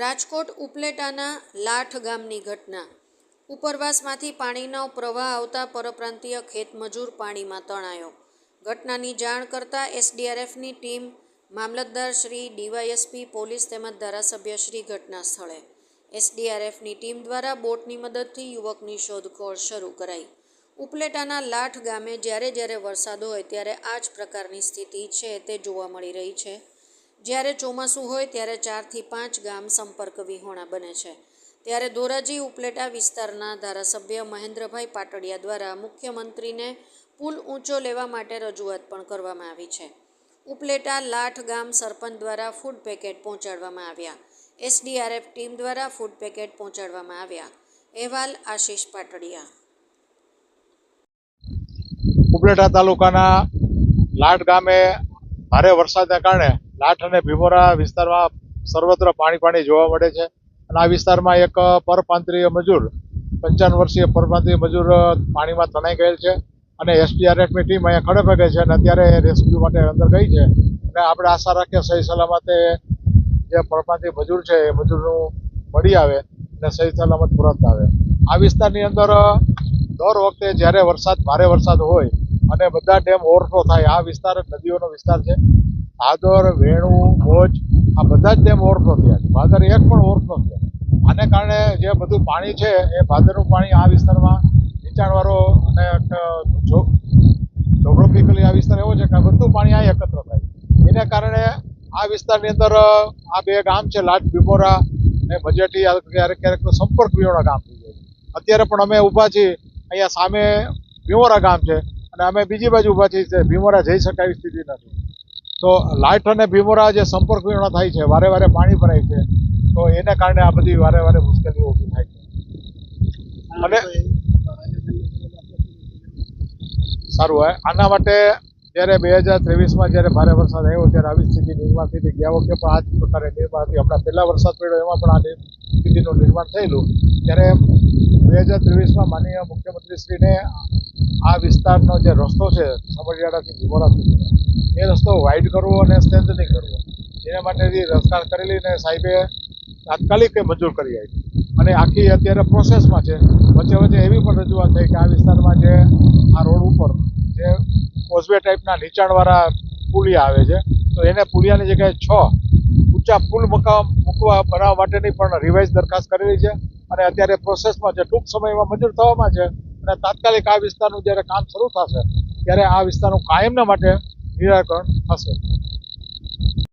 રાજકોટ ઉપલેટાના લાઠ ગામની ઘટના. ઉપરવાસમાંથી પાણીનો પ્રવાહ આવતા પરપ્રાંતીય ખેતમજૂર પાણીમાં તણાયો. ઘટનાની જાણ કરતાં એસડીઆરએફની ટીમ મામલતદાર શ્રી ડીવાયએસપી, પોલીસ તેમજ ધારાસભ્ય શ્રી ઘટના સ્થળે. એસડીઆરએફની ટીમ દ્વારા બોટની મદદથી યુવકની શોધખોળ શરૂ કરાઈ. ઉપલેટાના લાઠ ગામે જ્યારે જ્યારે વરસાદ હોય ત્યારે આ જ પ્રકારની સ્થિતિ છે તે જોવા મળી રહી છે. જ્યારે ચોમાસું હોય ત્યારે ચારથી પાંચ ગામ સંપર્ક વિહોણા બને છે. ત્યારે ધોરાજી ઉપલેટા વિસ્તારના ધારાસભ્ય મહેન્દ્રભાઈ પાટડિયા દ્વારા મુખ્યમંત્રીને પુલ ઊંચો લેવા માટે રજૂઆત પણ કરવામાં આવી છે. ઉપલેટા લાઠ ગામ સરપંચ દ્વારા ફૂડ પેકેટ પહોંચાડવામાં આવ્યા. એસડીઆરએફ ટીમ દ્વારા ફૂડ પેકેટ પહોંચાડવામાં આવ્યા. અહેવાલ આશીષ પાટડિયા. ઉપલેટા તાલુકાના લાઠ ગામે ભારે વરસાદને કારણે લાઠ અને ભીમોરા વિસ્તારમાં સર્વત્ર પાણી પાણી જોવા મળે છે. અને આ વિસ્તારમાં એક પરપ્રાંતીય મજૂર, પંચાવન વર્ષીય પરપ્રાંતીય મજૂર પાણીમાં તણાઈ ગયેલ છે અને એસડીઆરએફની ટીમ અહીંયા ખડે છે અને અત્યારે રેસ્ક્યુ માટે અંદર ગઈ છે. અને આપણે આશા રાખીએ સહી સલામતે જે પરપ્રાંતીય મજૂર છે એ મજૂરનું મળી આવે અને સહી સલામત પરત આવે. આ વિસ્તારની અંદર દર વખતે જ્યારે વરસાદ, ભારે વરસાદ હોય અને બધા ડેમ ઓવરફ્લો થાય, આ વિસ્તાર નદીઓનો વિસ્તાર છે. ભાદર વેણુ, મોજ, આ બધા જ ડેમ ઓવરફ્લો થયા છે. ભાદર એક પણ ઓવરફ્લો થયો આને કારણે જે બધું પાણી છે, એ ભાદરનું પાણી આ વિસ્તારમાં નીચાણવાળો અને જોગ્રાફિકલી આ વિસ્તાર એવો છે કે બધું પાણી અહીં એકત્ર થાય એને કારણે આ વિસ્તારની અંદર આ બે ગામ છે, લાટ બિમોરા અને બજેટી આ ક્યારેક ક્યારેક તો સંપર્ક વિહોણા ગામ થઈ જાય અત્યારે પણ અમે ઊભા છીએ, અહીંયા સામે ભીમોરા ગામ છે અને અમે બીજી બાજુ ઊભા છીએ ભીમોરા જઈ શકાય સ્થિતિ નથી. તો લાઇટ અને ભીમોરા જે સંપર્ક વિહોણા થાય છે, વારે વારે પાણી ભરાય છે, તો એને કારણે આ બધી વારે વારે મુશ્કેલીઓ ઊભી થાય છે. અને સારું હોય આના માટે જ્યારે બે હજાર ત્રેવીસમાં જ્યારે ભારે વરસાદ આવ્યો, ત્યારે આવી સ્થિતિ નિર્માણ થઈ ગયા વખતે પણ આ જ પ્રકારે નિર્માણ હતી હમણાં પહેલાં વરસાદ પડ્યો, એમાં પણ આ સ્થિતિનું નિર્માણ થયેલું. ત્યારે બે હજાર ત્રેવીસમાં માનનીય મુખ્યમંત્રીશ્રીને આ વિસ્તારનો જે રસ્તો છે સમઢિયાળાથી ભીમોરા સુધી એ રસ્તો વાઇડ કરવો અને સ્ટ્રેન્થનિંગ કરવો. એના માટેની રજૂઆત કરેલી ને સાહેબે તાત્કાલિક મંજૂર કરી આપી. અને આખી અત્યારે પ્રોસેસમાં છે. વચ્ચે વચ્ચે એવી પણ રજૂઆત થઈ કે આ વિસ્તારમાં જે આ રોડ ઉપર જે કોઝવે ટાઈપના નીચાણવાળા પુલિયા આવે છે, તો એને પુલિયાની જગ્યાએ છ ઊંચા પુલ મકામ મૂકવા બનાવવા માટેની પણ રિવાઇઝ દરખાસ્ત કરેલી છે. અને અત્યારે પ્રોસેસમાં છે. ટૂંક સમયમાં મંજૂર થવામાં છે. અને તાત્કાલિક આ વિસ્તારનું જ્યારે કામ શરૂ થશે, ત્યારે આ વિસ્તારનું કાયમના માટે નિરાકરણ થશે.